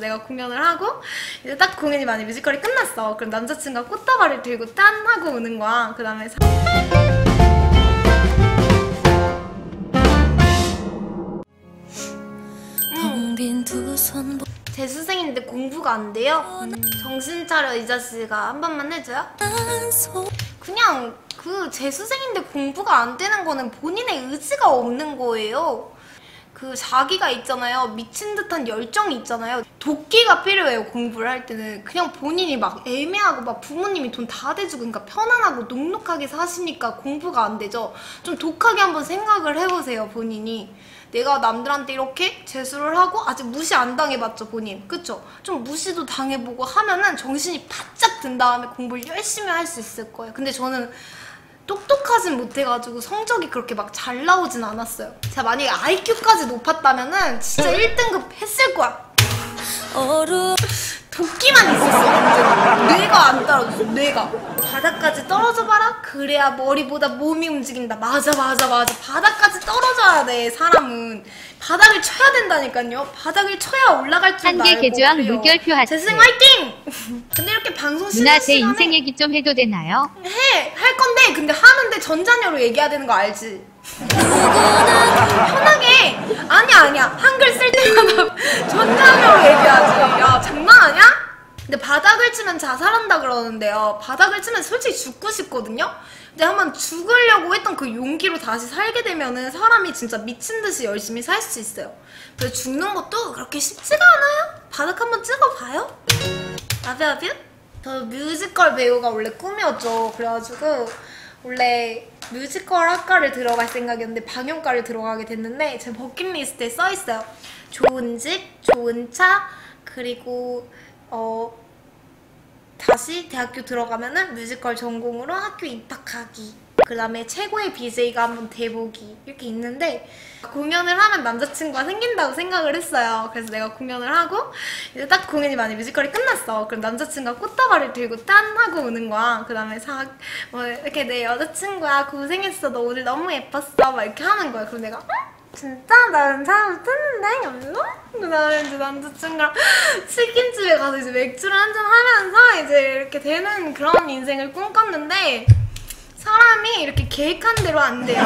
내가 공연을 하고 이제 딱 공연이 만약 뮤지컬이 끝났어. 그럼 남자친구가 꽃다발을 들고 짠 하고 오는 거야. 그 다음에 텅빈 두손 재수생인데 공부가 안 돼요? 음, 정신 차려 이 자식아 한 번만 해줘요? 그냥 그 재수생인데 공부가 안 되는 거는 본인의 의지가 없는 거예요. 그 자기가 있잖아요. 미친 듯한 열정이 있잖아요. 도끼가 필요해요. 공부를 할 때는 그냥 본인이 막 애매하고 막 부모님이 돈 다 대주고 그러니까 편안하고 넉넉하게 사시니까 공부가 안 되죠. 좀 독하게 한번 생각을 해보세요. 본인이. 내가 남들한테 이렇게 재수를 하고 아직 무시 안 당해봤죠 본인 그쵸? 좀 무시도 당해보고 하면은 정신이 바짝 든 다음에 공부를 열심히 할 수 있을 거예요 근데 저는 똑똑하진 못해가지고 성적이 그렇게 막 잘 나오진 않았어요. 제가 만약에 IQ까지 높았다면은 진짜 1등급 했을 거야. 도끼만 있었어 안 따라줬어 뇌가 바닥까지 떨어져 봐라 그래야 머리보다 몸이 움직인다 맞아 맞아 맞아 바닥까지 떨어져야 돼 사람은 바닥을 쳐야 된다니까요 바닥을 쳐야 올라갈 줄 한계 알고 개조왕 그래요. 물결표 하트. 재승 화이팅! 근데 이렇게 방송 시간 누나 제 시간에 인생 얘기 좀 해도 되나요? 해! 할 건데 근데 하는데 전자녀로 얘기해야 되는 거 알지? 근데 바닥을 치면 자살한다 그러는데요 바닥을 치면 솔직히 죽고 싶거든요? 근데 한번 죽으려고 했던 그 용기로 다시 살게 되면은 사람이 진짜 미친 듯이 열심히 살 수 있어요 그래서 죽는 것도 그렇게 쉽지가 않아요 바닥 한번 찍어봐요 아뷰아뷰? 저 뮤지컬 배우가 원래 꿈이었죠. 그래가지고 원래 뮤지컬 학과를 들어갈 생각이었는데 방영과를 들어가게 됐는데 제 버킷리스트에 써있어요. 좋은 집, 좋은 차, 그리고 어 다시 대학교 들어가면은 뮤지컬 전공으로 학교 입학하기. 그 다음에 최고의 BJ가 한번 돼보기. 이렇게 있는데 공연을 하면 남자친구가 생긴다고 생각을 했어요. 그래서 내가 공연을 하고 이제 딱 공연이 만약 뮤지컬이 끝났어. 그럼 남자친구가 꽃다발을 들고 짠 하고 오는 거야. 그 다음에 사, 뭐 이렇게 내 여자친구야 고생했어. 너 오늘 너무 예뻤어. 막 이렇게 하는 거야. 그럼 내가 응? 진짜? 나는 잘 못했는데? 이러면서 그 다음에 이제 남자친구랑 치킨집에 가서 이제 맥주를 한잔 하면서 이제 이렇게 되는 그런 인생을 꿈꿨는데 사람이 이렇게 계획한 대로 안 돼요.